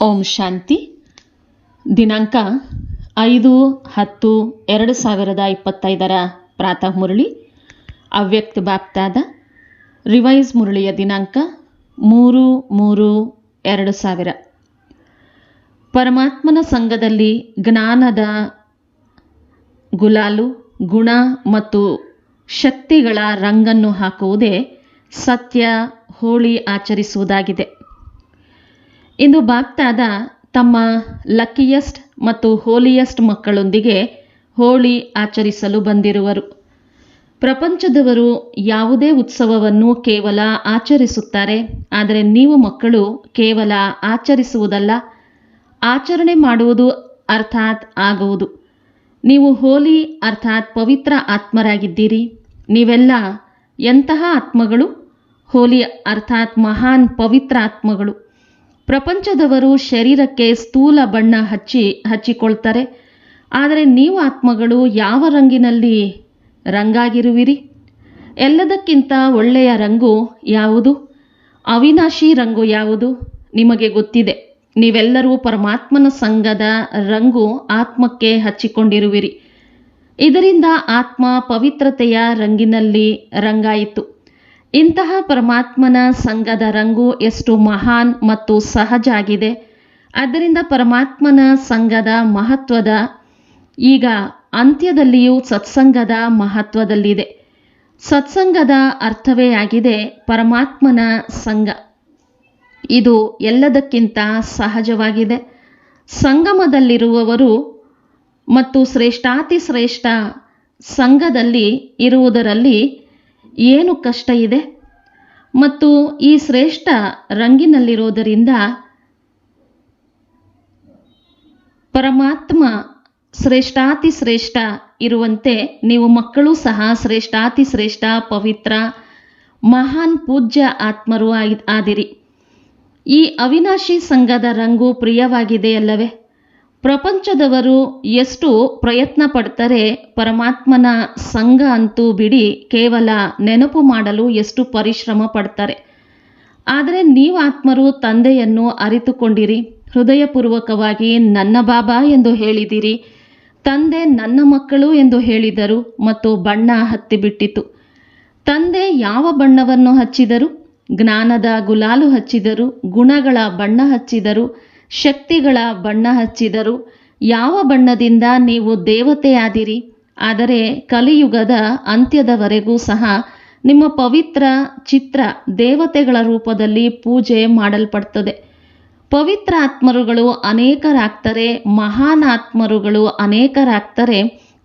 ಓಂ ಶಾಂತಿ. ದಿನಾಂಕ ಐದು ಹತ್ತು ಎರಡು ಸಾವಿರದ ಇಪ್ಪತ್ತೈದರ ಪ್ರಾತಃ ಮುರಳಿ. ಅವ್ಯಕ್ತ ಬಾಪ್ತಾದ ರಿವೈಸ್ ಮುರಳಿಯ ದಿನಾಂಕ ಮೂರು ಮೂರು ಎರಡು ಸಾವಿರ. ಪರಮಾತ್ಮನ ಸಂಘದಲ್ಲಿ ಜ್ಞಾನದ ಗುಲಾಲು, ಗುಣ ಮತ್ತು ಶಕ್ತಿಗಳ ರಂಗನ್ನು ಹಾಕುವುದೇ ಸತ್ಯ, ಹೋಳಿ ಆಚರಿಸುವುದಾಗಿದೆ. ಇಂದು ಬಾಗ್ತಾದ ತಮ್ಮ ಲಕ್ಕಿಯಸ್ಟ್ ಮತ್ತು ಹೋಲಿಯಸ್ಟ್ ಮಕ್ಕಳೊಂದಿಗೆ ಹೋಳಿ ಆಚರಿಸಲು ಬಂದಿರುವರು. ಪ್ರಪಂಚದವರು ಯಾವುದೇ ಉತ್ಸವವನ್ನು ಕೇವಲ ಆಚರಿಸುತ್ತಾರೆ, ಆದರೆ ನೀವು ಮಕ್ಕಳು ಕೇವಲ ಆಚರಿಸುವುದಲ್ಲ, ಆಚರಣೆ ಮಾಡುವುದು ಅರ್ಥಾತ್ ಆಗುವುದು. ನೀವು ಹೋಲಿ ಅರ್ಥಾತ್ ಪವಿತ್ರ ಆತ್ಮರಾಗಿದ್ದೀರಿ. ನೀವೆಲ್ಲ ಎಂತಹ ಆತ್ಮಗಳು? ಹೋಲಿ ಅರ್ಥಾತ್ ಮಹಾನ್ ಪವಿತ್ರ ಆತ್ಮಗಳು. ಪ್ರಪಂಚದವರು ಶರೀರಕ್ಕೆ ಸ್ಥೂಲ ಬಣ್ಣ ಹಚ್ಚಿ ಹಚ್ಚಿಕೊಳ್ತಾರೆ. ಆದರೆ ನೀವು ಆತ್ಮಗಳು ಯಾವ ರಂಗಿನಲ್ಲಿ ರಂಗಾಗಿರುವಿರಿ? ಎಲ್ಲದಕ್ಕಿಂತ ಒಳ್ಳೆಯ ರಂಗು ಯಾವುದು? ಅವಿನಾಶಿ ರಂಗು ಯಾವುದು? ನಿಮಗೆ ಗೊತ್ತಿದೆ, ನೀವೆಲ್ಲರೂ ಪರಮಾತ್ಮನ ಸಂಘದ ರಂಗು ಆತ್ಮಕ್ಕೆ ಹಚ್ಚಿಕೊಂಡಿರುವಿರಿ. ಇದರಿಂದ ಆತ್ಮ ಪವಿತ್ರತೆಯ ರಂಗಿನಲ್ಲಿ ರಂಗಾಯಿತು. ಇಂತಹ ಪರಮಾತ್ಮನ ಸಂಘದ ರಂಗು ಎಷ್ಟು ಮಹಾನ್ ಮತ್ತು ಸಹಜ ಆಗಿದೆ. ಆದ್ದರಿಂದ ಪರಮಾತ್ಮನ ಸಂಘದ ಮಹತ್ವದ ಈಗ ಅಂತ್ಯದಲ್ಲಿಯೂ ಸತ್ಸಂಗದ ಮಹತ್ವದಲ್ಲಿದೆ. ಸತ್ಸಂಗದ ಅರ್ಥವೇ ಆಗಿದೆ ಪರಮಾತ್ಮನ ಸಂಘ. ಇದು ಎಲ್ಲದಕ್ಕಿಂತ ಸಹಜವಾಗಿದೆ. ಸಂಗಮದಲ್ಲಿರುವವರು ಮತ್ತು ಶ್ರೇಷ್ಠಾತಿ ಶ್ರೇಷ್ಠ ಸಂಘದಲ್ಲಿ ಇರುವುದರಲ್ಲಿ ಏನು ಕಷ್ಟ ಇದೆ? ಮತ್ತು ಈ ಶ್ರೇಷ್ಠ ರಂಗಿನಲ್ಲಿರೋದರಿಂದ ಪರಮಾತ್ಮ ಶ್ರೇಷ್ಠಾತಿ ಶ್ರೇಷ್ಠ ಇರುವಂತೆ ನೀವು ಮಕ್ಕಳು ಸಹ ಶ್ರೇಷ್ಠಾತಿ ಶ್ರೇಷ್ಠ, ಪವಿತ್ರ, ಮಹಾನ್ ಪೂಜ್ಯ ಆತ್ಮರು ಆದಿರಿ. ಈ ಅವಿನಾಶಿ ಸಂಘದ ರಂಗು ಪ್ರಿಯವಾಗಿದೆಯಲ್ಲವೇ? ಪ್ರಪಂಚದವರು ಎಷ್ಟು ಪ್ರಯತ್ನ ಪಡ್ತಾರೆ ಪರಮಾತ್ಮನ ಸಂಘ ಅಂತೂ ಬಿಡಿ ಕೇವಲ ನೆನಪು ಮಾಡಲು ಎಷ್ಟು ಪರಿಶ್ರಮ ಪಡ್ತಾರೆ. ಆದರೆ ನೀವು ಆತ್ಮರು ತಂದೆಯನ್ನು ಅರಿತುಕೊಂಡಿರಿ. ಹೃದಯಪೂರ್ವಕವಾಗಿ ನನ್ನ ಬಾಬಾ ಎಂದು ಹೇಳಿದಿರಿ. ತಂದೆ ನನ್ನ ಮಕ್ಕಳು ಎಂದು ಹೇಳಿದರು ಮತ್ತು ಬಣ್ಣ ಹತ್ತಿಬಿಟ್ಟಿತು. ತಂದೆ ಯಾವ ಬಣ್ಣವನ್ನು ಹಚ್ಚಿದರು? ಜ್ಞಾನದ ಗುಲಾಲು ಹಚ್ಚಿದರು, ಗುಣಗಳ ಬಣ್ಣ ಹಚ್ಚಿದರು ಶಕ್ತಿಗಳ ಬಣ್ಣ ಹಚ್ಚಿದರು. ಯಾವ ಬಣ್ಣದಿಂದ ನೀವು ದೇವತೆಯಾದಿರಿ? ಆದರೆ ಕಲಿಯುಗದ ಅಂತ್ಯದವರೆಗೂ ಸಹ ನಿಮ್ಮ ಪವಿತ್ರ ಚಿತ್ರ ದೇವತೆಗಳ ರೂಪದಲ್ಲಿ ಪೂಜೆ ಮಾಡಲ್ಪಡ್ತದೆ. ಪವಿತ್ರ ಆತ್ಮರುಗಳು ಅನೇಕರಾಗ್ತಾರೆ ಮಹಾನ್ ಆತ್ಮರುಗಳು ಅನೇಕರಾಗ್ತಾರೆ,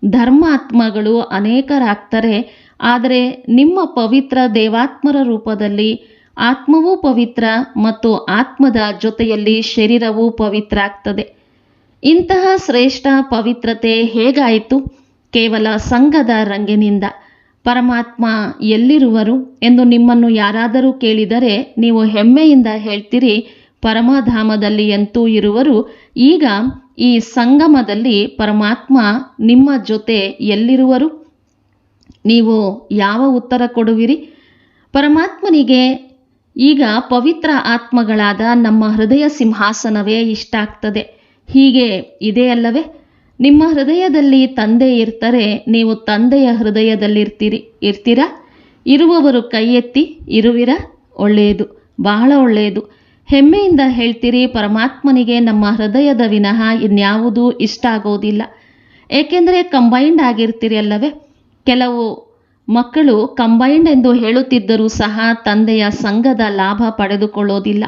ಧರ್ಮಾತ್ಮಗಳು ಅನೇಕರಾಗ್ತಾರೆ, ಆದರೆ ನಿಮ್ಮ ಪವಿತ್ರ ದೇವಾತ್ಮರ ರೂಪದಲ್ಲಿ ಆತ್ಮವೂ ಪವಿತ್ರ ಮತ್ತು ಆತ್ಮದ ಜೊತೆಯಲ್ಲಿ ಶರೀರವೂ ಪವಿತ್ರ ಆಗ್ತದೆ ಇಂತಹ ಶ್ರೇಷ್ಠ ಪವಿತ್ರತೆ ಹೇಗಾಯಿತು? ಕೇವಲ ಸಂಘದ ರಂಗಿನಿಂದ. ಪರಮಾತ್ಮ ಎಲ್ಲಿರುವರು ಎಂದು ನಿಮ್ಮನ್ನು ಯಾರಾದರೂ ಕೇಳಿದರೆ ನೀವು ಹೆಮ್ಮೆಯಿಂದ ಹೇಳ್ತೀರಿ, ಪರಮಧಾಮದಲ್ಲಿ ಅಂತೂ ಇರುವರು. ಈಗ ಈ ಸಂಗಮದಲ್ಲಿ ಪರಮಾತ್ಮ ನಿಮ್ಮ ಜೊತೆ ಎಲ್ಲಿರುವರು? ನೀವು ಯಾವ ಉತ್ತರ ಕೊಡುವಿರಿ? ಪರಮಾತ್ಮನಿಗೆ ಈಗ ಪವಿತ್ರ ಆತ್ಮಗಳಾದ ನಮ್ಮ ಹೃದಯ ಸಿಂಹಾಸನವೇ ಇಷ್ಟ ಆಗ್ತದೆ ಹೀಗೆ ಇದೆಯಲ್ಲವೇ ನಿಮ್ಮ ಹೃದಯದಲ್ಲಿ ತಂದೆ ಇರ್ತಾರೆ, ನೀವು ತಂದೆಯ ಹೃದಯದಲ್ಲಿರ್ತೀರಿ. ಇರ್ತೀರಾ? ಇರುವವರು ಕೈ ಎತ್ತಿ ಇರುವಿರ ಒಳ್ಳೆಯದು, ಬಹಳ ಒಳ್ಳೆಯದು. ಹೆಮ್ಮೆಯಿಂದ ಹೇಳ್ತೀರಿ, ಪರಮಾತ್ಮನಿಗೆ ನಮ್ಮ ಹೃದಯದ ವಿನಃ ಇನ್ಯಾವುದೂ ಇಷ್ಟ ಆಗೋದಿಲ್ಲ ಏಕೆಂದರೆ ಕಂಬೈಂಡ್ ಆಗಿರ್ತೀರಿ ಅಲ್ಲವೇ? ಕೆಲವು ಮಕ್ಕಳು ಕಂಬೈಂಡ್ ಎಂದು ಹೇಳುತ್ತಿದ್ದರೂ ಸಹ ತಂದೆಯ ಸಂಘದ ಲಾಭ ಪಡೆದುಕೊಳ್ಳೋದಿಲ್ಲ.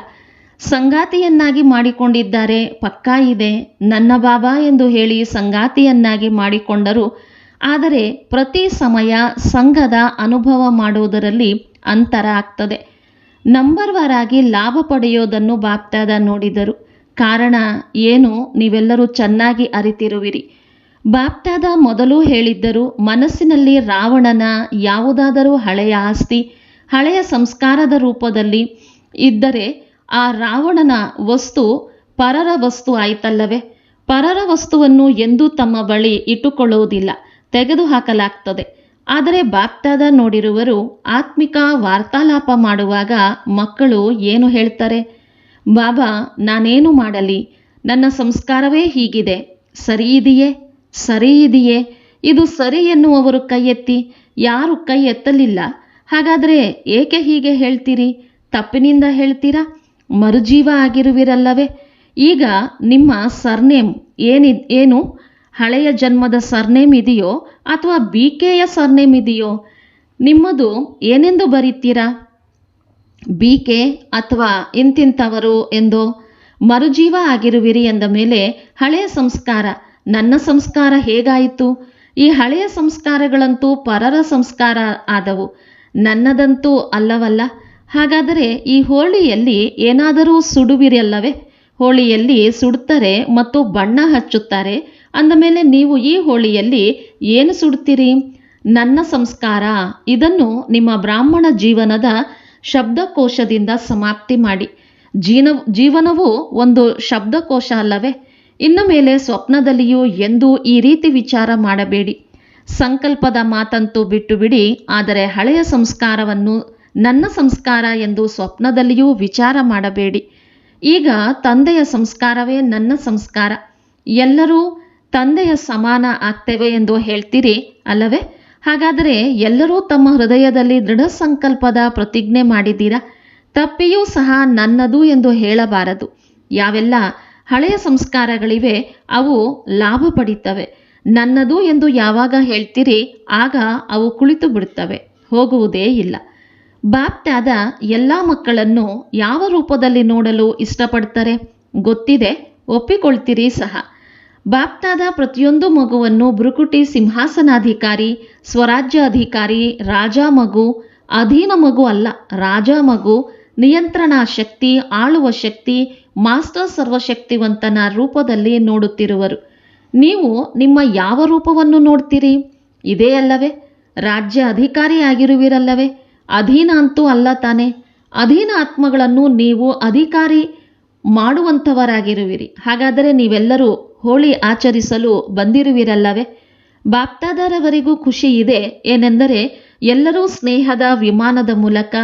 ಸಂಗಾತಿಯನ್ನಾಗಿ ಮಾಡಿಕೊಂಡಿದ್ದಾರೆ. ಪಕ್ಕಾ ಇದೆ. ನನ್ನ ಬಾಬಾ ಎಂದು ಹೇಳಿ ಸಂಗಾತಿಯನ್ನಾಗಿ ಮಾಡಿಕೊಂಡರು. ಆದರೆ ಪ್ರತಿ ಸಮಯ ಸಂಘದ ಅನುಭವ ಮಾಡುವುದರಲ್ಲಿ ಅಂತರ ಆಗ್ತದೆ. ನಂಬರ್ ವಾರಾಗಿ ಲಾಭ ಪಡೆಯೋದನ್ನು ಬಾಪ್ತಾದ ನೋಡಿದರು. ಕಾರಣ ಏನು? ನೀವೆಲ್ಲರೂ ಚೆನ್ನಾಗಿ ಅರಿತಿರುವಿರಿ. ಬಾಪ್ತಾದ ಮೊದಲು ಹೇಳಿದ್ದರು, ಮನಸ್ಸಿನಲ್ಲಿ ರಾವಣನ ಯಾವುದಾದರೂ ಹಳೆಯ ಆಸ್ತಿ, ಹಳೆಯ ಸಂಸ್ಕಾರದ ರೂಪದಲ್ಲಿ ಇದ್ದರೆ ಆ ರಾವಣನ ವಸ್ತು ಪರರ ವಸ್ತು ಆಯಿತಲ್ಲವೇ? ಪರರ ವಸ್ತುವನ್ನು ಎಂದೂ ತಮ್ಮ ಬಳಿ ಇಟ್ಟುಕೊಳ್ಳುವುದಿಲ್ಲ, ತೆಗೆದುಹಾಕಲಾಗ್ತದೆ. ಆದರೆ ಬಾಪ್ತಾದ ನೋಡಿರುವರು ಆತ್ಮಿಕ ವಾರ್ತಾಲಾಪ ಮಾಡುವಾಗ ಮಕ್ಕಳು ಏನು ಹೇಳ್ತಾರೆ? ಬಾಬಾ, ನಾನೇನು ಮಾಡಲಿ? ನನ್ನ ಸಂಸ್ಕಾರವೇ ಹೀಗಿದೆ. ಸರಿ ಇದೆಯೇ? ಸರಿ ಇದೆಯೇ? ಇದು ಸರಿ ಎನ್ನುವವರು ಕೈ ಎತ್ತಿ ಯಾರು ಕೈ ಎತ್ತಲಿಲ್ಲ ಹಾಗಾದರೆ ಏಕೆ ಹೀಗೆ ಹೇಳ್ತೀರಿ? ತಪ್ಪಿನಿಂದ ಹೇಳ್ತೀರಾ? ಮರುಜೀವ ಆಗಿರುವಿರಲ್ಲವೇ? ಈಗ ನಿಮ್ಮ ಸರ್ನೇಮ್ ಏನಿ, ಏನು? ಹಳೆಯ ಜನ್ಮದ ಸರ್ನೇಮ್ ಇದೆಯೋ ಅಥವಾ ಬಿ ಕೆಯ ಸರ್ನೇಮ್ ಇದೆಯೋ? ನಿಮ್ಮದು ಏನೆಂದು ಬರೀತೀರಾ? ಬಿ ಕೆ ಅಥವಾ ಇಂತಿಂಥವರು ಎಂದು ಮರುಜೀವ ಆಗಿರುವಿರಿ ಎಂದ ಮೇಲೆ ಹಳೆಯ ಸಂಸ್ಕಾರ ನನ್ನ ಸಂಸ್ಕಾರ ಹೇಗಾಯಿತು? ಈ ಹಳೆಯ ಸಂಸ್ಕಾರಗಳಂತೂ ಪರರ ಸಂಸ್ಕಾರ ಆದವು. ನನ್ನದಂತೂ ಅಲ್ಲವಲ್ಲ. ಹಾಗಾದರೆ ಈ ಹೋಳಿಯಲ್ಲಿ ಏನಾದರೂ ಸುಡುವಿರಲ್ಲವೇ? ಹೋಳಿಯಲ್ಲಿ ಸುಡ್ತಾರೆ ಮತ್ತು ಬಣ್ಣ ಹಚ್ಚುತ್ತಾರೆ. ಅಂದಮೇಲೆ ನೀವು ಈ ಹೋಳಿಯಲ್ಲಿ ಏನು ಸುಡ್ತೀರಿ ನನ್ನ ಸಂಸ್ಕಾರ. ಇದನ್ನು ನಿಮ್ಮ ಬ್ರಾಹ್ಮಣ ಜೀವನದ ಶಬ್ದಕೋಶದಿಂದ ಸಮಾಪ್ತಿ ಮಾಡಿ. ಜೀನ ಜೀವನವು ಒಂದು ಶಬ್ದಕೋಶ ಅಲ್ಲವೇ? ಇನ್ನು ಮೇಲೆ ಸ್ವಪ್ನದಲ್ಲಿಯೂ ಎಂದೂ ಈ ರೀತಿ ವಿಚಾರ ಮಾಡಬೇಡಿ. ಸಂಕಲ್ಪದ ಮಾತಂತೂ ಬಿಟ್ಟು ಬಿಡಿ ಆದರೆ ಹಳೆಯ ಸಂಸ್ಕಾರವನ್ನು ನನ್ನ ಸಂಸ್ಕಾರ ಎಂದು ಸ್ವಪ್ನದಲ್ಲಿಯೂ ವಿಚಾರ ಮಾಡಬೇಡಿ. ಈಗ ತಂದೆಯ ಸಂಸ್ಕಾರವೇ ನನ್ನ ಸಂಸ್ಕಾರ. ಎಲ್ಲರೂ ತಂದೆಯ ಸಮಾನ ಆಗ್ತೇವೆ ಎಂದು ಹೇಳ್ತೀರಿ ಅಲ್ಲವೇ? ಹಾಗಾದರೆ ಎಲ್ಲರೂ ತಮ್ಮ ಹೃದಯದಲ್ಲಿ ದೃಢ ಸಂಕಲ್ಪದ ಪ್ರತಿಜ್ಞೆ ಮಾಡಿದ್ದೀರಾ? ತಪ್ಪಿಯೂ ಸಹ ನನ್ನದು ಎಂದು ಹೇಳಬಾರದು. ಯಾವೆಲ್ಲ ಹಳೆಯ ಸಂಸ್ಕಾರಗಳಿವೆ, ಅವು ಲಾಭ ಪಡಿತವೆ ನನ್ನದು ಎಂದು ಯಾವಾಗ ಹೇಳ್ತೀರಿ, ಆಗ ಅವು ಕುಳಿತು ಬಿಡುತ್ತವೆ ಹೋಗುವುದೇ ಇಲ್ಲ. ಬಾಪ್ತಾದ ಎಲ್ಲ ಮಕ್ಕಳನ್ನು ಯಾವ ರೂಪದಲ್ಲಿ ನೋಡಲು ಇಷ್ಟಪಡ್ತಾರೆ? ಗೊತ್ತಿದೆ, ಒಪ್ಪಿಕೊಳ್ತೀರಿ ಸಹ. ಬಾಪ್ತಾದ ಪ್ರತಿಯೊಂದು ಮಗುವನ್ನು ಬುರುಕುಟಿ ಸಿಂಹಾಸನಾಧಿಕಾರಿ, ಸ್ವರಾಜ್ಯ ಅಧಿಕಾರಿ, ರಾಜ ಮಗು, ಅಧೀನ ಮಗು ಅಲ್ಲ, ರಾಜ ಮಗು, ನಿಯಂತ್ರಣ ಶಕ್ತಿ, ಆಳುವ ಶಕ್ತಿ ಮಾಸ್ಟರ್ ಸರ್ವಶಕ್ತಿವಂತನ ರೂಪದಲ್ಲಿ ನೋಡುತ್ತಿರುವರು. ನೀವು ನಿಮ್ಮ ಯಾವ ರೂಪವನ್ನು ನೋಡ್ತೀರಿ? ಇದೇ ಅಲ್ಲವೇ? ರಾಜ್ಯ ಅಧಿಕಾರಿಯಾಗಿರುವಿರಲ್ಲವೇ? ಅಧೀನ ಅಂತೂ ಅಲ್ಲ ತಾನೆ. ಅಧೀನ ಆತ್ಮಗಳನ್ನು ನೀವು ಅಧಿಕಾರಿ ಮಾಡುವಂಥವರಾಗಿರುವಿರಿ. ಹಾಗಾದರೆ ನೀವೆಲ್ಲರೂ ಹೋಳಿ ಆಚರಿಸಲು ಬಂದಿರುವಿರಲ್ಲವೇ? ಬಾಪ್ತಾದರವರಿಗೂ ಖುಷಿ ಇದೆ ಏನೆಂದರೆ ಎಲ್ಲರೂ ಸ್ನೇಹದ ವಿಮಾನದ ಮೂಲಕ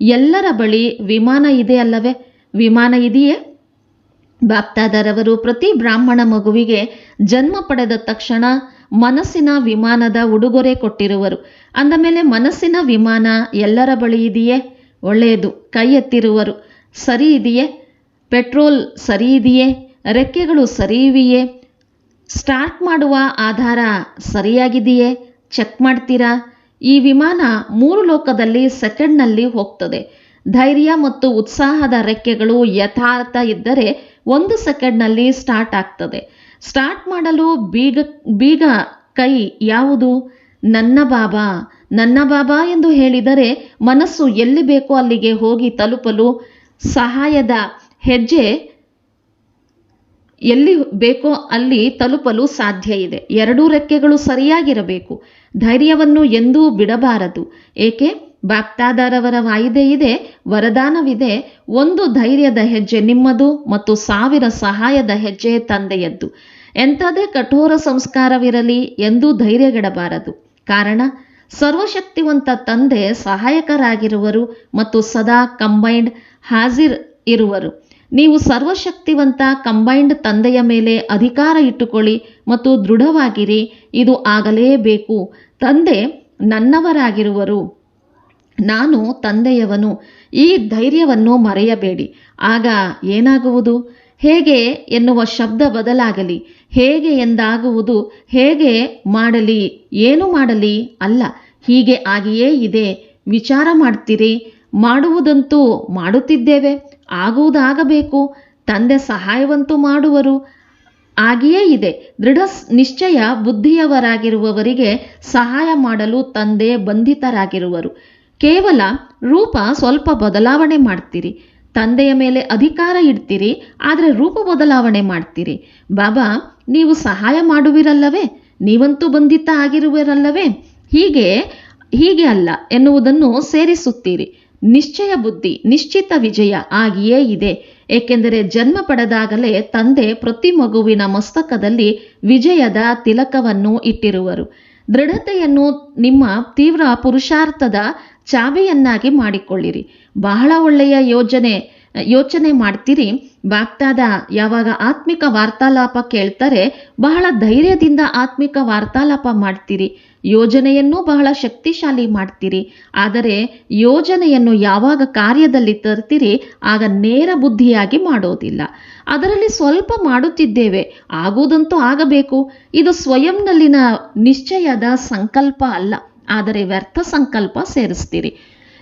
ಎಲ್ಲರ ಬಳಿ ವಿಮಾನ ಇದೆ ಅಲ್ಲವೇ? ವಿಮಾನ ಇದೆಯೇ? ಬಾಪ್ತಾದರವರು ಪ್ರತಿ ಬ್ರಾಹ್ಮಣ ಮಗುವಿಗೆ ಜನ್ಮ ಪಡೆದ ತಕ್ಷಣ ಮನಸ್ಸಿನ ವಿಮಾನದ ಉಡುಗೊರೆ ಕೊಟ್ಟಿರುವರು. ಅಂದಮೇಲೆ ಮನಸ್ಸಿನ ವಿಮಾನ ಎಲ್ಲರ ಬಳಿ ಇದೆಯೇ? ಒಳ್ಳೆಯದು. ಕೈ ಎತ್ತಿರುವರು. ಸರಿ ಇದೆಯೇ? ಪೆಟ್ರೋಲ್ ಸರಿ ಇದೆಯೇ? ರೆಕ್ಕೆಗಳು ಸರಿ ಇವೆಯೇ? ಸ್ಟಾರ್ಟ್ ಮಾಡುವ ಆಧಾರ ಸರಿಯಾಗಿದೆಯೇ? ಚೆಕ್ ಮಾಡ್ತೀರಾ? ಈ ವಿಮಾನ ಮೂರು ಲೋಕದಲ್ಲಿ ಸೆಕೆಂಡ್ನಲ್ಲಿ ಹೋಗ್ತದೆ. ಧೈರ್ಯ ಮತ್ತು ಉತ್ಸಾಹದ ರೆಕ್ಕೆಗಳು ಯಥಾರ್ಥ ಇದ್ದರೆ ಒಂದು ಸೆಕೆಂಡ್ನಲ್ಲಿ ಸ್ಟಾರ್ಟ್ ಆಗ್ತದೆ. ಸ್ಟಾರ್ಟ್ ಮಾಡಲು ಬೀಗ ಬೀಗ ಕೈ ಯಾವುದು? ನನ್ನ ಬಾಬಾ. ನನ್ನ ಬಾಬಾ ಎಂದು ಹೇಳಿದರೆ ಮನಸ್ಸು ಎಲ್ಲಿ ಬೇಕೋ ಅಲ್ಲಿಗೆ ಹೋಗಿ ತಲುಪಲು ಸಹಾಯದ ಹೆಜ್ಜೆ ಎಲ್ಲಿ ಬೇಕೋ ಅಲ್ಲಿ ತಲುಪಲು ಸಾಧ್ಯ ಇದೆ. ಎರಡೂ ರೆಕ್ಕೆಗಳು ಸರಿಯಾಗಿರಬೇಕು. ಧೈರ್ಯವನ್ನು ಎಂದೂ ಬಿಡಬಾರದು. ಏಕೆ? ಬಾಪ್ತಾದರವರ ವಾಯಿದೆ ಇದೆ, ವರದಾನವಿದೆ. ಒಂದು ಧೈರ್ಯದ ಹೆಜ್ಜೆ ನಿಮ್ಮದು ಮತ್ತು ಸಾವಿರ ಸಹಾಯದ ಹೆಜ್ಜೆ ತಂದೆಯದ್ದು. ಎಂಥದೇ ಕಠೋರ ಸಂಸ್ಕಾರವಿರಲಿ ಎಂದೂ ಧೈರ್ಯಗೆಡಬಾರದು. ಕಾರಣ, ಸರ್ವಶಕ್ತಿವಂತ ತಂದೆ ಸಹಾಯಕರಾಗಿರುವರು ಮತ್ತು ಸದಾ ಕಂಬೈಂಡ್ ಹಾಜಿರ್ ಇರುವರು. ನೀವು ಸರ್ವಶಕ್ತಿವಂತ ಕಂಬೈಂಡ್ ತಂದೆಯ ಮೇಲೆ ಅಧಿಕಾರ ಇಟ್ಟುಕೊಳ್ಳಿ ಮತ್ತು ದೃಢವಾಗಿರಿ. ಇದು ಆಗಲೇಬೇಕು. ತಂದೆ ನನ್ನವರಾಗಿರುವರು. ನಾನು ತಂದೆಯವನು, ಈ ಧೈರ್ಯವನ್ನು ಮರೆಯಬೇಡಿ. ಆಗ ಏನಾಗುವುದು? ಹೇಗೆ ಎನ್ನುವ ಶಬ್ದ ಬದಲಾಗಲಿ, ಹೇಗೆ ಎಂದಾಗುವುದು, ಹೇಗೆ ಮಾಡಲಿ, ಏನು ಮಾಡಲಿ ಅಲ್ಲ, ಹೀಗೆ ಆಗಿಯೇ ಇದೆ. ವಿಚಾರ ಮಾಡ್ತೀರಿ? ಮಾಡುವುದಂತೂ ಮಾಡುತ್ತಿದ್ದೇವೆ, ಆಗುವುದಾಗಬೇಕು. ತಂದೆ ಸಹಾಯವಂತೂ ಮಾಡುವರು, ಆಗಿಯೇ ಇದೆ. ದೃಢ ನಿಶ್ಚಯ ಬುದ್ಧಿಯವರಾಗಿರುವವರಿಗೆ ಸಹಾಯ ಮಾಡಲು ತಂದೆ ಬಂಧಿತರಾಗಿರುವರು. ಕೇವಲ ರೂಪ ಸ್ವಲ್ಪ ಬದಲಾವಣೆ ಮಾಡ್ತೀರಿ. ತಂದೆಯ ಮೇಲೆ ಅಧಿಕಾರ ಇಡ್ತೀರಿ, ಆದರೆ ರೂಪ ಬದಲಾವಣೆ ಮಾಡ್ತೀರಿ. ಬಾಬಾ, ನೀವು ಸಹಾಯ ಮಾಡುವಿರಲ್ಲವೇ? ನೀವಂತೂ ಬಂಧಿತ ಆಗಿರುವಿರಲ್ಲವೇ? ಹೀಗೆ ಹೀಗೆ ಅಲ್ಲ ಎನ್ನುವುದನ್ನು ಸೇರಿಸುತ್ತೀರಿ. ನಿಶ್ಚಯ ಬುದ್ಧಿ, ನಿಶ್ಚಿತ ವಿಜಯ ಆಗಿಯೇ ಇದೆ. ಏಕೆಂದರೆ ಜನ್ಮ ಪಡೆದಾಗಲೇ ತಂದೆ ಪ್ರತಿ ಮಗುವಿನ ಮಸ್ತಕದಲ್ಲಿ ವಿಜಯದ ತಿಲಕವನ್ನು ಇಟ್ಟಿರುವರು. ದೃಢತೆಯನ್ನು ನಿಮ್ಮ ತೀವ್ರ ಪುರುಷಾರ್ಥದ ಚಾವಿಯನ್ನಾಗಿ ಮಾಡಿಕೊಳ್ಳಿರಿ. ಬಹಳ ಒಳ್ಳೆಯ ಯೋಜನೆ, ಯೋಚನೆ ಮಾಡ್ತೀರಿ. ಬಾಕ್ತಾದ ಯಾವಾಗ ಆತ್ಮಿಕ ವಾರ್ತಾಲಾಪ ಕೇಳ್ತಾರೆ, ಬಹಳ ಧೈರ್ಯದಿಂದ ಆತ್ಮಿಕ ವಾರ್ತಾಲಾಪ ಮಾಡ್ತೀರಿ. ಯೋಜನೆಯನ್ನು ಬಹಳ ಶಕ್ತಿಶಾಲಿ ಮಾಡ್ತೀರಿ. ಆದರೆ ಯೋಜನೆಯನ್ನು ಯಾವಾಗ ಕಾರ್ಯದಲ್ಲಿ ತರ್ತೀರಿ, ಆಗ ನೇರ ಬುದ್ಧಿಯಾಗಿ ಮಾಡೋದಿಲ್ಲ. ಅದರಲ್ಲಿ ಸ್ವಲ್ಪ ಮಾಡುತ್ತಿದ್ದೇವೆ, ಆಗುವುದಂತೂ ಆಗಬೇಕು. ಇದು ಸ್ವಯಂನಲ್ಲಿನ ನಿಶ್ಚಯದ ಸಂಕಲ್ಪ ಅಲ್ಲ. ಆದರೆ ವ್ಯರ್ಥ ಸಂಕಲ್ಪ ಸೇರಿಸ್ತೀರಿ.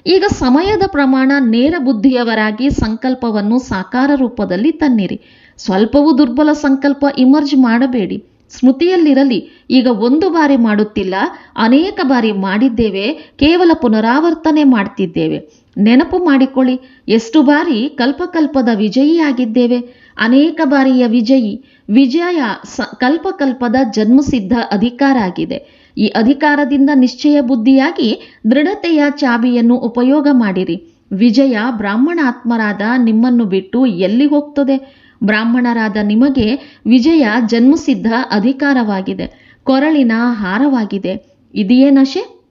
ಈಗ ಸಮಯದ ಪ್ರಮಾಣ ನೇರ ಬುದ್ಧಿಯವರಾಗಿ ಸಂಕಲ್ಪವನ್ನು ಸಾಕಾರ ರೂಪದಲ್ಲಿ ತನ್ನಿರಿ. ಸ್ವಲ್ಪವೂ ದುರ್ಬಲ ಸಂಕಲ್ಪ ಇಮರ್ಜ್ ಮಾಡಬೇಡಿ. ಸ್ಮೃತಿಯಲ್ಲಿರಲಿ. ಈಗ ಒಂದು ಬಾರಿ ಮಾಡುತ್ತಿಲ್ಲ, ಅನೇಕ ಬಾರಿ ಮಾಡಿದ್ದೇವೆ, ಕೇವಲ ಪುನರಾವರ್ತನೆ ಮಾಡ್ತಿದ್ದೇವೆ. ನೆನಪು ಮಾಡಿಕೊಳ್ಳಿ. ಎಷ್ಟು ಬಾರಿ ಕಲ್ಪಕಲ್ಪದ ವಿಜಯಿಯಾಗಿದ್ದೇವೆ ಅನೇಕ ಬಾರಿಯ ವಿಜಯಿ. ವಿಜಯ ಸ, ಕಲ್ಪಕಲ್ಪದ ಜನ್ಮಸಿದ್ಧ ಅಧಿಕಾರ ಆಗಿದೆ ಈ ಅಧಿಕಾರದಿಂದ ನಿಶ್ಚಯ ಬುದ್ಧಿಯಾಗಿ ದೃಢತೆಯ ಚಾಬಿಯನ್ನು ಉಪಯೋಗ ಮಾಡಿರಿ. ವಿಜಯ ಬ್ರಾಹ್ಮಣಾತ್ಮರಾದ ನಿಮ್ಮನ್ನು ಬಿಟ್ಟು ಎಲ್ಲಿ ಹೋಗ್ತದೆ? ಬ್ರಾಹ್ಮಣರಾದ ನಿಮಗೆ ವಿಜಯ ಜನ್ಮಸಿದ್ಧ ಅಧಿಕಾರವಾಗಿದೆ. ಕೊರಳಿನ ಹಾರವಾಗಿದೆ. ಇದೆಯೇ ನಶೆ?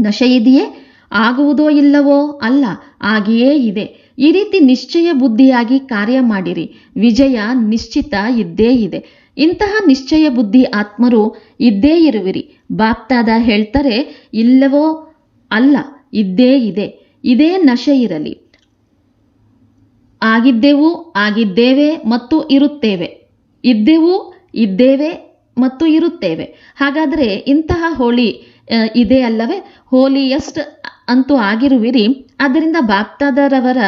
ನಶೆ ಇದೆಯೇ? ಆಗುವುದೋ ಇಲ್ಲವೋ? ಅಲ್ಲ ಆಗಿಯೇ ಇದೆ. ಈ ರೀತಿ ನಿಶ್ಚಯ ಬುದ್ಧಿಯಾಗಿ ಕಾರ್ಯ ಮಾಡಿರಿ. ವಿಜಯ ನಿಶ್ಚಿತ ಇದ್ದೇ ಇದೆ. ಇಂತಹ ನಿಶ್ಚಯ ಬುದ್ಧಿ ಆತ್ಮರು ಇದ್ದೇ ಇರುವಿರಿ. ಬಾಪ್ತಾದ ಹೇಳ್ತಾರೆ, ಇಲ್ಲವೋ ಅಲ್ಲ, ಇದ್ದೇ ಇದೆ, ಇದೇ ನಶೆ ಇರಲಿ. ಆಗಿದ್ದೆವು, ಆಗಿದ್ದೇವೆ ಮತ್ತು ಇರುತ್ತೇವೆ. ಇದ್ದೆವು, ಇದ್ದೇವೆ ಮತ್ತು ಇರುತ್ತೇವೆ. ಹಾಗಾದರೆ ಇಂತಹ ಹೋಳಿ ಇದೆ ಅಲ್ಲವೇ? ಹೋಲಿಯಸ್ಟ್ ಅಂತೂ ಆಗಿರುವಿರಿ. ಅದರಿಂದ ಬಾಪ್ತಾದರವರ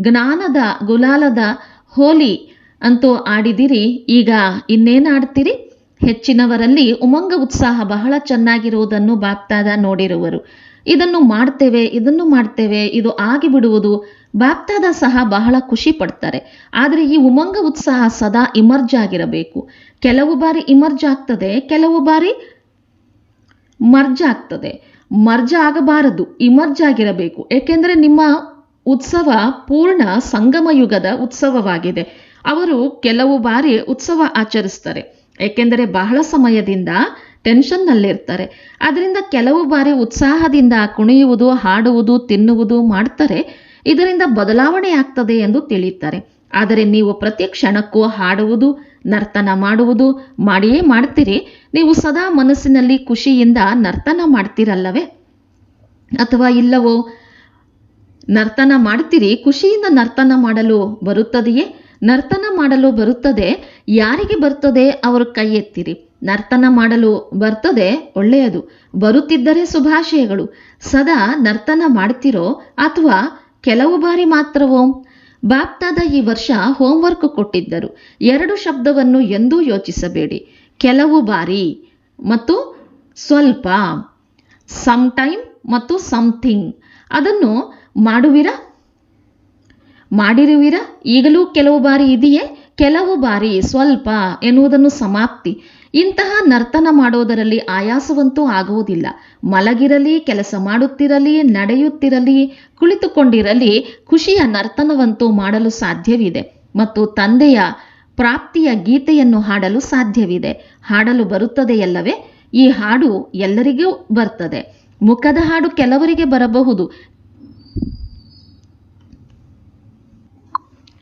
ಜ್ಞಾನದ, ಗುಲಾಲದ ಹೋಲಿ ಅಂತೂ ಆಡಿದಿರಿ, ಈಗ ಇನ್ನೇನು ಆಡ್ತೀರಿ? ಹೆಚ್ಚಿನವರಲ್ಲಿ ಉಮಂಗ ಉತ್ಸಾಹ ಬಹಳ ಚೆನ್ನಾಗಿರುವುದನ್ನು ಬಾಪ್ತಾದ ನೋಡಿರುವರು. ಇದನ್ನು ಮಾಡ್ತೇವೆ ಇದನ್ನು ಮಾಡ್ತೇವೆ, ಇದು ಆಗಿಬಿಡುವುದು. ಬಾಪ್ತಾದ ಸಹ ಬಹಳ ಖುಷಿ ಪಡ್ತಾರೆ. ಆದರೆ ಈ ಉಮಂಗ ಉತ್ಸಾಹ ಸದಾ ಇಮರ್ಜ್ ಆಗಿರಬೇಕು. ಕೆಲವು ಬಾರಿ ಇಮರ್ಜ್ ಆಗ್ತದೆ, ಕೆಲವು ಬಾರಿ ಮರ್ಜ್ ಆಗ್ತದೆ. ಮರ್ಜ ಆಗಬಾರದು, ಇಮರ್ಜ್ ಆಗಿರಬೇಕು. ಏಕೆಂದರೆ ನಿಮ್ಮ ಉತ್ಸವ ಪೂರ್ಣ ಸಂಗಮ ಯುಗದ ಉತ್ಸವವಾಗಿದೆ. ಅವರು ಕೆಲವು ಬಾರಿ ಉತ್ಸವ ಆಚರಿಸ್ತಾರೆ ಏಕೆಂದರೆ ಬಹಳ ಸಮಯದಿಂದ ಟೆನ್ಷನ್ನಲ್ಲಿರ್ತಾರೆ. ಅದರಿಂದ ಕೆಲವು ಬಾರಿ ಉತ್ಸಾಹದಿಂದ ಕುಣಿಯುವುದು, ಹಾಡುವುದು, ತಿನ್ನುವುದು ಮಾಡ್ತಾರೆ. ಇದರಿಂದ ಬದಲಾವಣೆ ಆಗ್ತದೆ ಎಂದು ತಿಳಿಯುತ್ತಾರೆ. ಆದರೆ ನೀವು ಪ್ರತಿ ಕ್ಷಣಕ್ಕೂ ಹಾಡುವುದು, ನರ್ತನ ಮಾಡುವುದು ಮಾಡಿಯೇ ಮಾಡ್ತೀರಿ. ನೀವು ಸದಾ ಮನಸ್ಸಿನಲ್ಲಿ ಖುಷಿಯಿಂದ ನರ್ತನ ಮಾಡ್ತೀರಲ್ಲವೇ? ಅಥವಾ ಇಲ್ಲವೋ? ನರ್ತನ ಮಾಡ್ತೀರಿ, ಖುಷಿಯಿಂದ ನರ್ತನ ಮಾಡಲು ಬರುತ್ತದೆಯೇ? ನರ್ತನ ಮಾಡಲು ಬರುತ್ತದೆ, ಯಾರಿಗೆ ಬರ್ತದೆ ಅವರು ಕೈ ಎತ್ತಿರಿ ನರ್ತನ ಮಾಡಲು ಬರ್ತದೆ ಒಳ್ಳೆಯದು, ಬರುತ್ತಿದ್ದರೆ ಶುಭಾಶಯಗಳು. ಸದಾ ನರ್ತನ ಮಾಡ್ತಿರೋ ಅಥವಾ ಕೆಲವು ಬಾರಿ ಮಾತ್ರವೋ? ಬಾಪ್ತಾದ ಈ ವರ್ಷ ಹೋಮ್ವರ್ಕ್ ಕೊಟ್ಟಿದ್ದರು. ಎರಡು ಶಬ್ದವನ್ನು ಎಂದೂ ಯೋಚಿಸಬೇಡಿ. ಕೆಲವು ಬಾರಿ ಮತ್ತು ಸ್ವಲ್ಪ. ಸಮ್ ಟೈಮ್ ಮತ್ತು ಸಮಥಿಂಗ್ ಅದನ್ನು ಮಾಡುವಿರಾ? ಮಾಡಿರುವಿರಾ ಈಗಲೂ ಕೆಲವು ಬಾರಿ ಇದೆಯೇ? ಕೆಲವು ಬಾರಿ ಸ್ವಲ್ಪ ಎನ್ನುವುದನ್ನು ಸಮಾಪ್ತಿ. ಇಂತಹ ನರ್ತನ ಮಾಡೋದರಲ್ಲಿ ಆಯಾಸವಂತೂ ಆಗುವುದಿಲ್ಲ. ಮಲಗಿರಲಿ, ಕೆಲಸ ಮಾಡುತ್ತಿರಲಿ, ನಡೆಯುತ್ತಿರಲಿ, ಕುಳಿತುಕೊಂಡಿರಲಿ ಖುಷಿಯ ನರ್ತನವಂತೂ ಮಾಡಲು ಸಾಧ್ಯವಿದೆ. ಮತ್ತು ತಂದೆಯ ಪ್ರಾಪ್ತಿಯ ಗೀತೆಯನ್ನು ಹಾಡಲು ಸಾಧ್ಯವಿದೆ. ಹಾಡಲು ಬರುತ್ತದೆಯಲ್ಲವೇ? ಈ ಹಾಡು ಎಲ್ಲರಿಗೂ ಬರ್ತದೆ. ಮುಖದ ಹಾಡು ಕೆಲವರಿಗೆ ಬರಬಹುದು.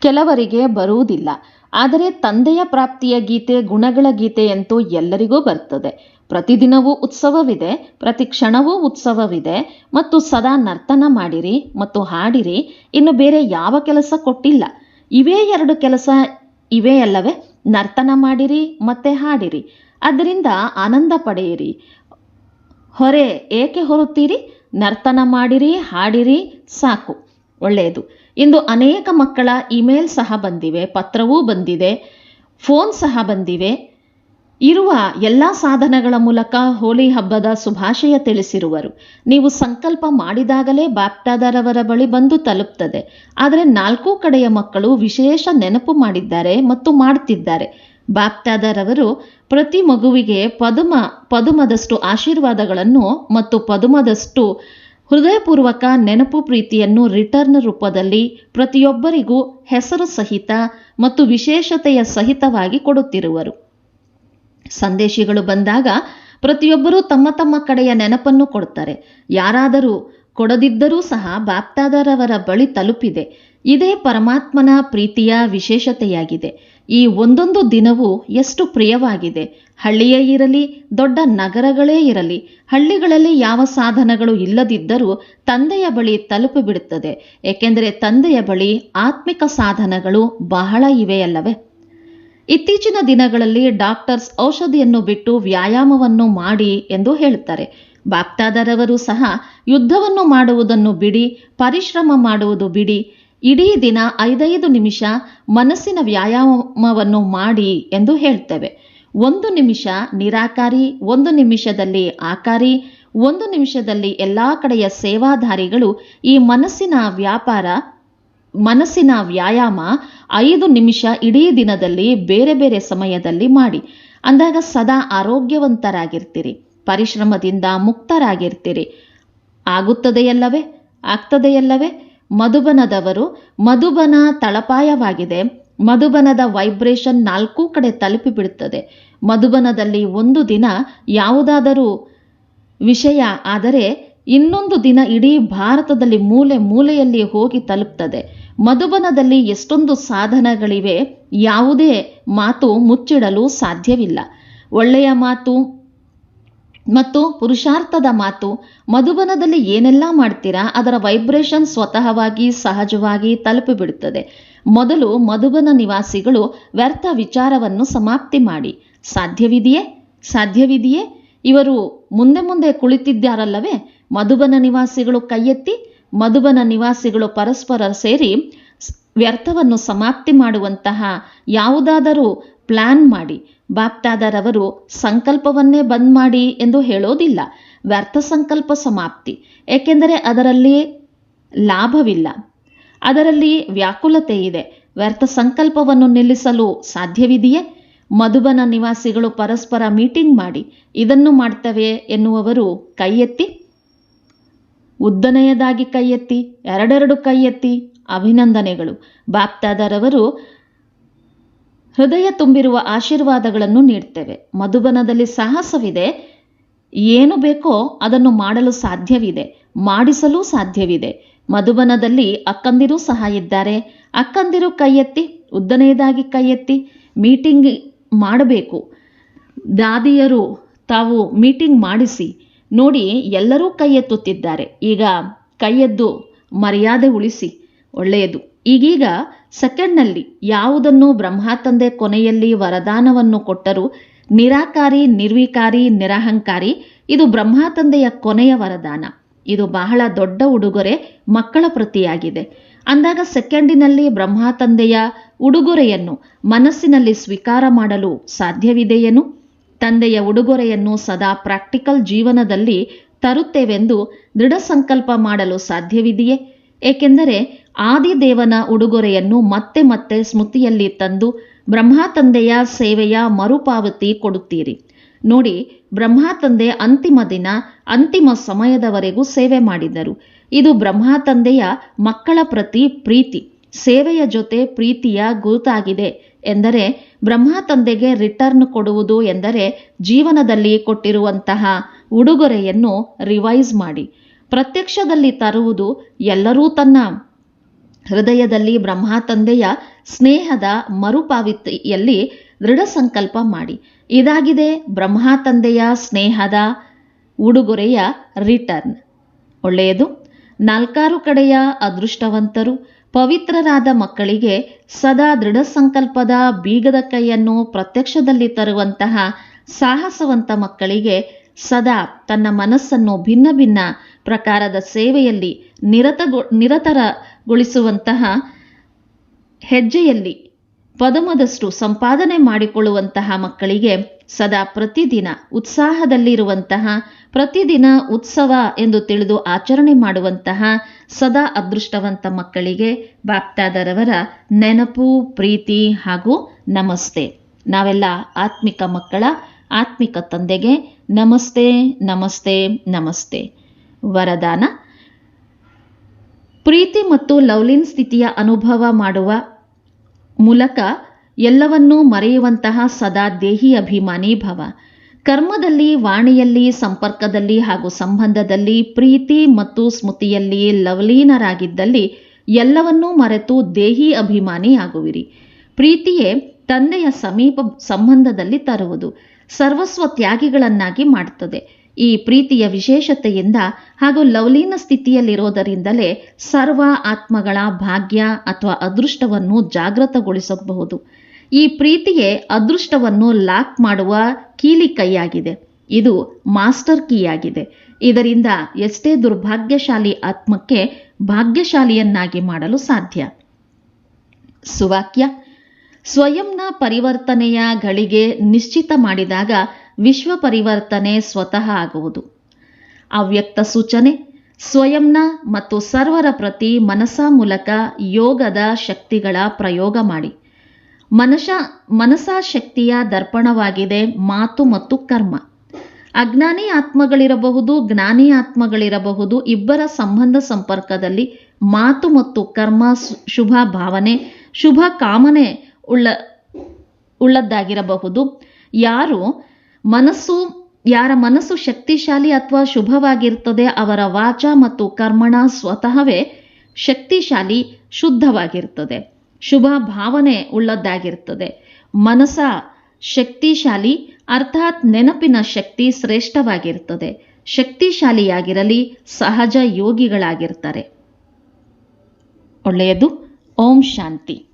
ಕೆಲವರಿಗೆ ಬರುವುದಿಲ್ಲ. ಆದರೆ ತಂದೆಯ ಪ್ರಾಪ್ತಿಯ ಗೀತೆ, ಗುಣಗಳ ಗೀತೆಯಂತೂ ಎಲ್ಲರಿಗೂ ಬರ್ತದೆ. ಪ್ರತಿದಿನವೂ ಉತ್ಸವವಿದೆ, ಪ್ರತಿ ಕ್ಷಣವೂ ಉತ್ಸವವಿದೆ. ಮತ್ತು ಸದಾ ನರ್ತನ ಮಾಡಿರಿ ಮತ್ತು ಹಾಡಿರಿ, ಇನ್ನು ಬೇರೆ ಯಾವ ಕೆಲಸ ಕೊಟ್ಟಿಲ್ಲ. ಇವೇ ಎರಡು ಕೆಲಸ ಇವೇ ಅಲ್ಲವೇ? ನರ್ತನ ಮಾಡಿರಿ ಮತ್ತೆ ಹಾಡಿರಿ. ಅದರಿಂದ ಆನಂದ ಪಡೆಯಿರಿ. ಹೊರೆ ಏಕೆ ಹೊರುತ್ತೀರಿ? ನರ್ತನ ಮಾಡಿರಿ, ಹಾಡಿರಿ, ಸಾಕು. ಒಳ್ಳೆಯದು. ಇಂದು ಅನೇಕ ಮಕ್ಕಳ ಇಮೇಲ್ ಸಹ ಬಂದಿವೆ, ಪತ್ರವೂ ಬಂದಿದೆ, ಫೋನ್ ಸಹ ಬಂದಿವೆ. ಇರುವ ಎಲ್ಲ ಸಾಧನಗಳ ಮೂಲಕ ಹೋಳಿ ಹಬ್ಬದ ಶುಭಾಶಯ ತಿಳಿಸಿರುವರು. ನೀವು ಸಂಕಲ್ಪ ಮಾಡಿದಾಗಲೇ ಬಾಪ್ಟಾದರವರ ಬಳಿ ಬಂದು ತಲುಪ್ತದೆ. ಆದರೆ ನಾಲ್ಕು ಕಡೆಯ ಮಕ್ಕಳು ವಿಶೇಷ ನೆನಪು ಮಾಡಿದ್ದಾರೆ ಮತ್ತು ಮಾಡುತ್ತಿದ್ದಾರೆ ಬಾಪ್ಟಾದರವರು ಪ್ರತಿ ಮಗುವಿಗೆ ಪದುಮ, ಪದುಮದಷ್ಟು ಆಶೀರ್ವಾದಗಳನ್ನು ಮತ್ತು ಪದುಮದಷ್ಟು ಹೃದಯಪೂರ್ವಕ ನೆನಪು ಪ್ರೀತಿಯನ್ನು ರಿಟರ್ನ್ ರೂಪದಲ್ಲಿ ಪ್ರತಿಯೊಬ್ಬರಿಗೂ ಹೆಸರು ಸಹಿತ ಮತ್ತು ವಿಶೇಷತೆಯ ಸಹಿತವಾಗಿ ಕೊಡುತ್ತಿರುವರು. ಸಂದೇಶಿಗಳು ಬಂದಾಗ ಪ್ರತಿಯೊಬ್ಬರೂ ತಮ್ಮ ತಮ್ಮ ಕಡೆಯ ನೆನಪನ್ನು ಕೊಡುತ್ತಾರೆ. ಯಾರಾದರೂ ಕೊಡದಿದ್ದರೂ ಸಹ ಬಾಪ್ತಾದರವರ ಬಳಿ ತಲುಪಿದೆ. ಇದೇ ಪರಮಾತ್ಮನ ಪ್ರೀತಿಯ ವಿಶೇಷತೆಯಾಗಿದೆ. ಈ ಒಂದೊಂದು ದಿನವೂ ಎಷ್ಟು ಪ್ರಿಯವಾಗಿದೆ. ಹಳ್ಳಿಯೇ ಇರಲಿ, ದೊಡ್ಡ ನಗರಗಳೇ ಇರಲಿ, ಹಳ್ಳಿಗಳಲ್ಲಿ ಯಾವ ಸಾಧನಗಳು ಇಲ್ಲದಿದ್ದರೂ ತಂದೆಯ ಬಳಿ ತಲುಪಿಬಿಡುತ್ತದೆ. ಏಕೆಂದರೆ ತಂದೆಯ ಬಳಿ ಆತ್ಮಿಕ ಸಾಧನಗಳು ಬಹಳ ಇವೆಯಲ್ಲವೇ? ಇತ್ತೀಚಿನ ದಿನಗಳಲ್ಲಿ ಡಾಕ್ಟರ್ಸ್ ಔಷಧಿಯನ್ನು ಬಿಟ್ಟು ವ್ಯಾಯಾಮವನ್ನು ಮಾಡಿ ಎಂದು ಹೇಳುತ್ತಾರೆ. ಬಾಪ್ತಾದರವರು ಸಹ ಯುದ್ಧವನ್ನು ಮಾಡುವುದನ್ನು ಬಿಡಿ, ಪರಿಶ್ರಮ ಮಾಡುವುದು ಬಿಡಿ, ಇಡೀ ದಿನ ಐದೈದು ನಿಮಿಷ ಮನಸ್ಸಿನ ವ್ಯಾಯಾಮವನ್ನು ಮಾಡಿ ಎಂದು ಹೇಳ್ತೇವೆ. ಒಂದು ನಿಮಿಷ ನಿರಾಕಾರಿ, ಒಂದು ನಿಮಿಷದಲ್ಲಿ ಆಕಾರಿ, ಒಂದು ನಿಮಿಷದಲ್ಲಿ ಎಲ್ಲ ಕಡೆಯ ಸೇವಾಧಾರಿಗಳು ಈ ಮನಸ್ಸಿನ ವ್ಯಾಪಾರ, ಮನಸ್ಸಿನ ವ್ಯಾಯಾಮ ಐದು ನಿಮಿಷ ಇಡೀ ದಿನದಲ್ಲಿ ಬೇರೆ ಬೇರೆ ಸಮಯದಲ್ಲಿ ಮಾಡಿ. ಅಂದಾಗ ಸದಾ ಆರೋಗ್ಯವಂತರಾಗಿರ್ತೀರಿ, ಪರಿಶ್ರಮದಿಂದ ಮುಕ್ತರಾಗಿರ್ತೀರಿ. ಆಗುತ್ತದೆಯಲ್ಲವೇ? ಆಗ್ತದೆಯಲ್ಲವೇ? ಮಧುಬನದವರು ಮಧುಬನ ತಳಪಾಯವಾಗಿದೆ. ಮಧುಬನದ ವೈಬ್ರೇಷನ್ ನಾಲ್ಕೂ ಕಡೆ ತಲುಪಿಬಿಡುತ್ತದೆ. ಮಧುಬನದಲ್ಲಿ ಒಂದು ದಿನ ಯಾವುದಾದರೂ ವಿಷಯ ಆದರೆ ಇನ್ನೊಂದು ದಿನ ಇಡೀ ಭಾರತದಲ್ಲಿ ಮೂಲೆ ಮೂಲೆಯಲ್ಲಿ ಹೋಗಿ ತಲುಪ್ತದೆ. ಮಧುಬನದಲ್ಲಿ ಎಷ್ಟೊಂದು ಸಾಧನಗಳಿವೆ, ಯಾವುದೇ ಮಾತು ಮುಚ್ಚಿಡಲು ಸಾಧ್ಯವಿಲ್ಲ. ಒಳ್ಳೆಯ ಮಾತು ಮತ್ತು ಪುರುಷಾರ್ಥದ ಮಾತು, ಮಧುಬನದಲ್ಲಿ ಏನೆಲ್ಲ ಮಾಡ್ತೀರಾ, ಅದರ ವೈಬ್ರೇಷನ್ ಸ್ವತಃವಾಗಿ, ಸಹಜವಾಗಿ ತಲುಪಿಬಿಡುತ್ತದೆ. ಮೊದಲು ಮಧುಬನ ನಿವಾಸಿಗಳು ವ್ಯರ್ಥ ವಿಚಾರವನ್ನು ಸಮಾಪ್ತಿ ಮಾಡಿ. ಸಾಧ್ಯವಿದೆಯೇ? ಸಾಧ್ಯವಿದೆಯೇ? ಇವರು ಮುಂದೆ ಮುಂದೆ ಕುಳಿತಿದ್ದಾರಲ್ಲವೇ? ಮಧುಬನ ನಿವಾಸಿಗಳು ಕೈಯೆತ್ತಿ, ಮಧುಬನ ನಿವಾಸಿಗಳು ಪರಸ್ಪರ ಸೇರಿ ವ್ಯರ್ಥವನ್ನು ಸಮಾಪ್ತಿ ಮಾಡುವಂತಹ ಯಾವುದಾದರೂ ಪ್ಲಾನ್ ಮಾಡಿ. ಬಾಪ್ತಾದರವರು ಸಂಕಲ್ಪವನ್ನೇ ಬಂದ್ ಮಾಡಿ ಎಂದು ಹೇಳೋದಿಲ್ಲ. ವ್ಯರ್ಥ ಸಂಕಲ್ಪ ಸಮಾಪ್ತಿ. ಏಕೆಂದರೆ ಅದರಲ್ಲಿ ಲಾಭವಿಲ್ಲ. ಅದರಲ್ಲಿ ವ್ಯಾಕುಲತೆ ಇದೆ. ವ್ಯರ್ಥ ಸಂಕಲ್ಪವನ್ನು ನಿಲ್ಲಿಸಲು ಸಾಧ್ಯವಿದೆಯೇ? ಮಧುಬನ ನಿವಾಸಿಗಳು ಪರಸ್ಪರ ಮೀಟಿಂಗ್ ಮಾಡಿ ಇದನ್ನು ಮಾಡ್ತವೆ ಎನ್ನುವವರು ಕೈ ಎತ್ತಿ ಉದ್ದನೆಯದಾಗಿ ಕೈ ಎತ್ತಿ ಎರಡೆರಡು ಕೈ ಎತ್ತಿ ಅಭಿನಂದನೆಗಳು. ಬಾಪ್ತಾದರವರು ಹೃದಯ ತುಂಬಿರುವ ಆಶೀರ್ವಾದಗಳನ್ನು ನೀಡ್ತೇವೆ. ಮಧುಬನದಲ್ಲಿ ಸಾಹಸವಿದೆ. ಏನು ಬೇಕೋ ಅದನ್ನು ಮಾಡಲು ಸಾಧ್ಯವಿದೆ. ಮಾಡಿಸಲು ಸಾಧ್ಯವಿದೆ. ಮಧುಬನದಲ್ಲಿ ಅಕ್ಕಂದಿರು ಸಹ ಇದ್ದಾರೆ. ಅಕ್ಕಂದಿರು ಕೈ ಎತ್ತಿ ಉದ್ದನೆಯದಾಗಿ ಕೈ ಎತ್ತಿ ಮೀಟಿಂಗ್ ಮಾಡಬೇಕು. ದಾದಿಯರು ತಾವು ಮೀಟಿಂಗ್ ಮಾಡಿಸಿ, ನೋಡಿ ಎಲ್ಲರೂ ಕೈ ಎತ್ತುತ್ತಿದ್ದಾರೆ ಈಗ ಕೈ ಎದ್ದು ಮರ್ಯಾದೆ ಉಳಿಸಿ, ಒಳ್ಳೆಯದು. ಈಗೀಗ ಸೆಕೆಂಡ್ನಲ್ಲಿ ಯಾವುದನ್ನು ಬ್ರಹ್ಮ ತಂದೆ ಕೊನೆಯಲ್ಲಿ ವರದಾನವನ್ನು ಕೊಟ್ಟರು ನಿರಾಕಾರಿ, ನಿರ್ವಿಕಾರಿ, ನಿರಹಂಕಾರಿ, ಇದು ಬ್ರಹ್ಮ ತಂದೆಯ ಕೊನೆಯ ವರದಾನ. ಇದು ಬಹಳ ದೊಡ್ಡ ಉಡುಗೊರೆ ಮಕ್ಕಳ ಪ್ರತಿಯಾಗಿದೆ. ಅಂದಾಗ ಸೆಕೆಂಡಿನಲ್ಲಿ ಬ್ರಹ್ಮ ತಂದೆಯ ಉಡುಗೊರೆಯನ್ನು ಮನಸ್ಸಿನಲ್ಲಿ ಸ್ವೀಕಾರ ಮಾಡಲು ಸಾಧ್ಯವಿದೆಯೇನು? ತಂದೆಯ ಉಡುಗೊರೆಯನ್ನು ಸದಾ ಪ್ರಾಕ್ಟಿಕಲ್ ಜೀವನದಲ್ಲಿ ತರುತ್ತೇವೆಂದು ದೃಢ ಸಂಕಲ್ಪ ಮಾಡಲು ಸಾಧ್ಯವಿದೆಯೇ? ಏಕೆಂದರೆ ಆದಿದೇವನ ಉಡುಗೊರೆಯನ್ನು ಮತ್ತೆ ಮತ್ತೆ ಸ್ಮೃತಿಯಲ್ಲಿ ತಂದು ಬ್ರಹ್ಮ ತಂದೆಯ ಸೇವೆಯ ಮರುಪಾವತಿ ಕೊಡುತ್ತೀರಿ. ನೋಡಿ, ಬ್ರಹ್ಮ ತಂದೆ ಅಂತಿಮ ದಿನ, ಅಂತಿಮ ಸಮಯದವರೆಗೂ ಸೇವೆ ಮಾಡಿದರು. ಇದು ಬ್ರಹ್ಮ ತಂದೆಯ ಮಕ್ಕಳ ಪ್ರತಿ ಪ್ರೀತಿ, ಸೇವೆಯ ಜೊತೆ ಪ್ರೀತಿಯ ಗುರುತಾಗಿದೆ ಎಂದರೆ ಬ್ರಹ್ಮ ತಂದೆಗೆ ರಿಟರ್ನ್ ಕೊಡುವುದು ಎಂದರೆ ಜೀವನದಲ್ಲಿ ಕೊಟ್ಟಿರುವಂತಹ ಉಡುಗೊರೆಯನ್ನು ರಿವೈಸ್ ಮಾಡಿ. ಪ್ರತ್ಯಕ್ಷದಲ್ಲಿ ತರುವುದು ಎಲ್ಲರೂ ತನ್ನ ಹೃದಯದಲ್ಲಿ ಬ್ರಹ್ಮ ತಂದೆಯ ಸ್ನೇಹದ ಮರುಪಾವತಿಯಲ್ಲಿ ದೃಢ ಸಂಕಲ್ಪ ಮಾಡಿ. ಇದಾಗಿದೆ ಬ್ರಹ್ಮ ತಂದೆಯ ಸ್ನೇಹದ ಉಡುಗೊರೆಯ ರಿಟರ್ನ್ ಒಳ್ಳೆಯದು. ನಾಲ್ಕಾರು ಕಡೆಯ ಅದೃಷ್ಟವಂತರು, ಪವಿತ್ರರಾದ ಮಕ್ಕಳಿಗೆ ಸದಾ ದೃಢ ಸಂಕಲ್ಪದ ಬೀಗದ ಕೈಯನ್ನು ಪ್ರತ್ಯಕ್ಷದಲ್ಲಿ ತರುವಂತಹ ಸಾಹಸವಂತ ಮಕ್ಕಳಿಗೆ ಸದಾ ತನ್ನ ಮನಸ್ಸನ್ನು ಭಿನ್ನ ಭಿನ್ನ ಪ್ರಕಾರದ ಸೇವೆಯಲ್ಲಿ ನಿರತಗೊ ನಿರತರಗೊಳಿಸುವಂತಹ ಹೆಜ್ಜೆಯಲ್ಲಿ ಪದಮದಷ್ಟು ಸಂಪಾದನೆ ಮಾಡಿಕೊಳ್ಳುವಂತಹ ಮಕ್ಕಳಿಗೆ ಸದಾ ಪ್ರತಿದಿನ ಉತ್ಸಾಹದಲ್ಲಿರುವಂತಹ ಪ್ರತಿದಿನ ಉತ್ಸವ ಎಂದು ತಿಳಿದು ಆಚರಣೆ ಮಾಡುವಂತಹ ಸದಾ ಅದೃಷ್ಟವಂತ ಮಕ್ಕಳಿಗೆ ಬಾಪ್ತಾದರವರ ನೆನಪು, ಪ್ರೀತಿ ಹಾಗೂ ನಮಸ್ತೆ. ನಾವೆಲ್ಲ ಆತ್ಮಿಕ ಮಕ್ಕಳ, ಆತ್ಮಿಕ ತಂದೆಗೆ ನಮಸ್ತೆ ನಮಸ್ತೆ ನಮಸ್ತೆ. ವರದಾನ ಪ್ರೀತಿ ಮತ್ತು ಲವ್ಲಿನ್ ಸ್ಥಿತಿಯ ಅನುಭವ ಮಾಡುವ ಮೂಲಕ ಎಲ್ಲವನ್ನೂ ಮರೆಯುವಂತಹ ಸದಾ ದೇಹಿ ಅಭಿಮಾನಿ ಭವ. ಕರ್ಮದಲ್ಲಿ, ವಾಣಿಯಲ್ಲಿ, ಸಂಪರ್ಕದಲ್ಲಿ ಹಾಗೂ ಸಂಬಂಧದಲ್ಲಿ ಪ್ರೀತಿ ಮತ್ತು ಸ್ಮೃತಿಯಲ್ಲಿ ಲವ್ಲೀನರಾಗಿದ್ದಲ್ಲಿ ಎಲ್ಲವನ್ನೂ ಮರೆತು ದೇಹಿ ಅಭಿಮಾನಿ ಆಗುವಿರಿ. ಪ್ರೀತಿಯೇ ತಂದೆಯ ಸಮೀಪ ಸಂಬಂಧದಲ್ಲಿ ತರುವುದು, ಸರ್ವಸ್ವ ತ್ಯಾಗಿಗಳನ್ನಾಗಿ ಮಾಡುತ್ತದೆ. ಈ ಪ್ರೀತಿಯ ವಿಶೇಷತೆಯಿಂದ ಹಾಗೂ ಲವ್ಲೀನ ಸ್ಥಿತಿಯಲ್ಲಿರೋದರಿಂದಲೇ ಸರ್ವ ಆತ್ಮಗಳ ಭಾಗ್ಯ ಅಥವಾ ಅದೃಷ್ಟವನ್ನು ಜಾಗೃತಗೊಳಿಸಬಹುದು. ಈ ಪ್ರೀತಿಯೇ ಅದೃಷ್ಟವನ್ನು ಲಾಕ್ ಮಾಡುವ ಕೀಲಿ ಕೈಯಾಗಿದೆ. ಇದು ಮಾಸ್ಟರ್ ಕೀಯಾಗಿದೆ ಇದರಿಂದ ಎಷ್ಟೇ ದುರ್ಭಾಗ್ಯಶಾಲಿ ಆತ್ಮಕ್ಕೆ ಭಾಗ್ಯಶಾಲಿಯನ್ನಾಗಿ ಮಾಡಲು ಸಾಧ್ಯ. ಸುವಾಕ್ಯ. ಸ್ವಯಂನ ಪರಿವರ್ತನೆಯ ಗಳಿಗೆ ನಿಶ್ಚಿತ ಮಾಡಿದಾಗ ವಿಶ್ವ ಪರಿವರ್ತನೆ ಸ್ವತಃ ಆಗುವುದು. ಅವ್ಯಕ್ತ ಸೂಚನೆ, ಸ್ವಯಂನ ಮತ್ತು ಸರ್ವರ ಪ್ರತಿ ಮನಸ ಮೂಲಕ ಯೋಗದ ಶಕ್ತಿಗಳ ಪ್ರಯೋಗ ಮಾಡಿ. ಮನಶ ಮನಸಾ ಶಕ್ತಿಯ ದರ್ಪಣವಾಗಿದೆ ಮಾತು ಮತ್ತು ಕರ್ಮ. ಅಜ್ಞಾನಿ ಆತ್ಮಗಳಿರಬಹುದು, ಜ್ಞಾನಿ ಆತ್ಮಗಳಿರಬಹುದು, ಇಬ್ಬರ ಸಂಬಂಧ ಸಂಪರ್ಕದಲ್ಲಿ ಮಾತು ಮತ್ತು ಕರ್ಮ ಶುಭ ಭಾವನೆ, ಶುಭ ಕಾಮನೆ ಉಳ್ಳ, ಉಳ್ಳದ್ದಾಗಿರಬಹುದು. ಯಾರು ಮನಸ್ಸು, ಯಾರ ಮನಸ್ಸು ಶಕ್ತಿಶಾಲಿ ಅಥವಾ ಶುಭವಾಗಿರ್ತದೆ, ಅವರ ವಾಚ ಮತ್ತು ಕರ್ಮಣ ಸ್ವತಃವೇ ಶಕ್ತಿಶಾಲಿ, ಶುದ್ಧವಾಗಿರ್ತದೆ. ಶುಭ ಭಾವನೆ ಉಳ್ಳದ್ದಾಗಿರ್ತದೆ. ಮನಸ ಶಕ್ತಿಶಾಲಿ, ಅರ್ಥಾತ್ ನೆನಪಿನ ಶಕ್ತಿ ಶ್ರೇಷ್ಠವಾಗಿರ್ತದೆ. ಶಕ್ತಿಶಾಲಿಯಾಗಿರಲಿ, ಸಹಜ ಯೋಗಿಗಳಾಗಿರ್ತಾರೆ. ಒಳ್ಳೆಯದು. ಓಂ ಶಾಂತಿ.